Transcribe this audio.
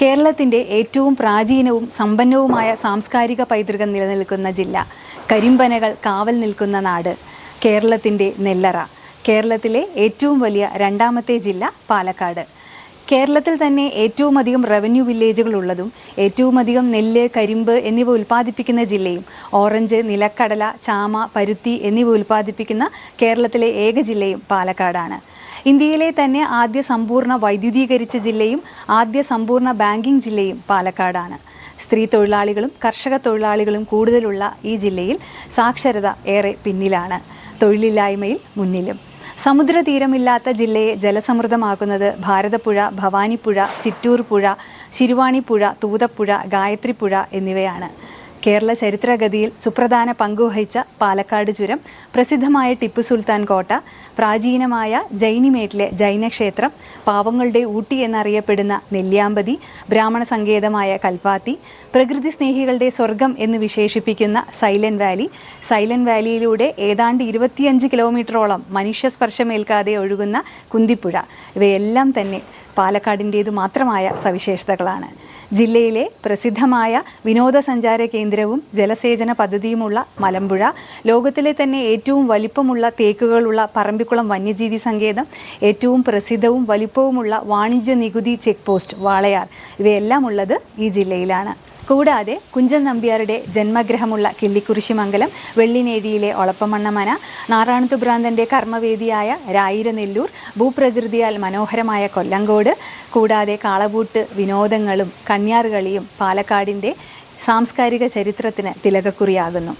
കേരളത്തിന്റെ ഏറ്റവും പ്രാചീനവും സമ്പന്നവുമായ സാംസ്കാരിക പൈതൃകം നിലനിൽക്കുന്ന ജില്ല. കരിമ്പനകൾ കാവൽ നിൽക്കുന്ന നാട്. കേരളത്തിന്റെ നെല്ലറ. കേരളത്തിലെ ഏറ്റവും വലിയ രണ്ടാമത്തെ ജില്ല പാലക്കാട്. കേരളത്തിൽ തന്നെ ഏറ്റവും അധികം റവന്യൂ വില്ലേജുകൾ ഉള്ളതും ഏറ്റവും അധികം നെല്ല് കരിമ്പ് എന്നിവ ഉൽപ്പാദിപ്പിക്കുന്ന ജില്ലയും ഓറഞ്ച് നിലക്കടല ചാമ പരുത്തി എന്നിവ ഉൽപ്പാദിപ്പിക്കുന്ന കേരളത്തിലെ ഏക ജില്ലയും പാലക്കാടാണ്. ഇന്ത്യയിലെ തന്നെ ആദ്യ സമ്പൂർണ വൈദ്യുതീകരിച്ച ജില്ലയും ആദ്യ സമ്പൂർണ ബാങ്കിംഗ് ജില്ലയും പാലക്കാടാണ്. സ്ത്രീ തൊഴിലാളികളും കർഷക തൊഴിലാളികളും കൂടുതലുള്ള ഈ ജില്ലയിൽ സാക്ഷരത ഏറെ പിന്നിലാണ്. തൊഴിലില്ലായ്മയിൽ മുന്നിലും. സമുദ്രതീരമില്ലാത്ത ജില്ലയെ ജലസമൃദ്ധമാക്കുന്നത് ഭാരതപ്പുഴ ഭവാനിപ്പുഴ ചിറ്റൂർ പുഴ ശിരുവാണിപ്പുഴ തൂതപ്പുഴ ഗായത്രിപ്പുഴ എന്നിവയാണ്. കേരള ചരിത്രഗതിയിൽ സുപ്രധാന പങ്കുവഹിച്ച പാലക്കാട് ചുരം പ്രസിദ്ധമായ ടിപ്പു സുൽത്താൻ കോട്ട പ്രാചീനമായ ജൈനിമേട്ടിലെ ജൈനക്ഷേത്രം പാവങ്ങളുടെ ഊട്ടി എന്നറിയപ്പെടുന്ന നെല്ലിയാമ്പതി ബ്രാഹ്മണ സങ്കേതമായ കൽപ്പാത്തി പ്രകൃതി സ്നേഹികളുടെ സ്വർഗം എന്ന് വിശേഷിപ്പിക്കുന്ന സൈലന്റ് വാലി സൈലന്റ് വാലിയിലൂടെ ഏതാണ്ട് ഇരുപത്തിയഞ്ച് കിലോമീറ്ററോളം മനുഷ്യസ്പർശമേൽക്കാതെ ഒഴുകുന്ന കുന്തിപ്പുഴ. ഇവയെല്ലാം തന്നെ പാലക്കാടിന്റേതു മാത്രമായ സവിശേഷതകളാണ്. ജില്ലയിലെ പ്രസിദ്ധമായ വിനോദസഞ്ചാര കേന്ദ്രവും ജലസേചന പദ്ധതിയുമുള്ള മലമ്പുഴ. ലോകത്തിലെ തന്നെ ഏറ്റവും വലിപ്പമുള്ള തേക്കുകളുള്ള പറമ്പിക്കുളം വന്യജീവി സങ്കേതം ഏറ്റവും പ്രസിദ്ധവും വലിപ്പവുമുള്ള വാണിജ്യ നികുതി ചെക്ക് പോസ്റ്റ് വാളയാർ. ഇവയെല്ലാം ഉള്ളത് ഈ ജില്ലയിലാണ്. കൂടാതെ കുഞ്ചൻ നമ്പ്യാരുടെ ജന്മഗ്രഹമുള്ള കിള്ളിക്കുരിശിമംഗലം വെള്ളിനേഴിയിലെ ഒളപ്പമണ്ണമന നാറാണത്തു ഭ്രാന്തന്റെ കർമ്മവേദിയായ രായിരനെല്ലൂർ ഭൂപ്രകൃതിയാൽ മനോഹരമായ കൊല്ലങ്കോട് കൂടാതെ കാളപൂട്ട് വിനോദങ്ങളും കണ്യാറുകളിയും പാലക്കാടിന്റെ സാംസ്കാരിക ചരിത്രത്തിന് തിലകക്കുറിയാകുന്നു.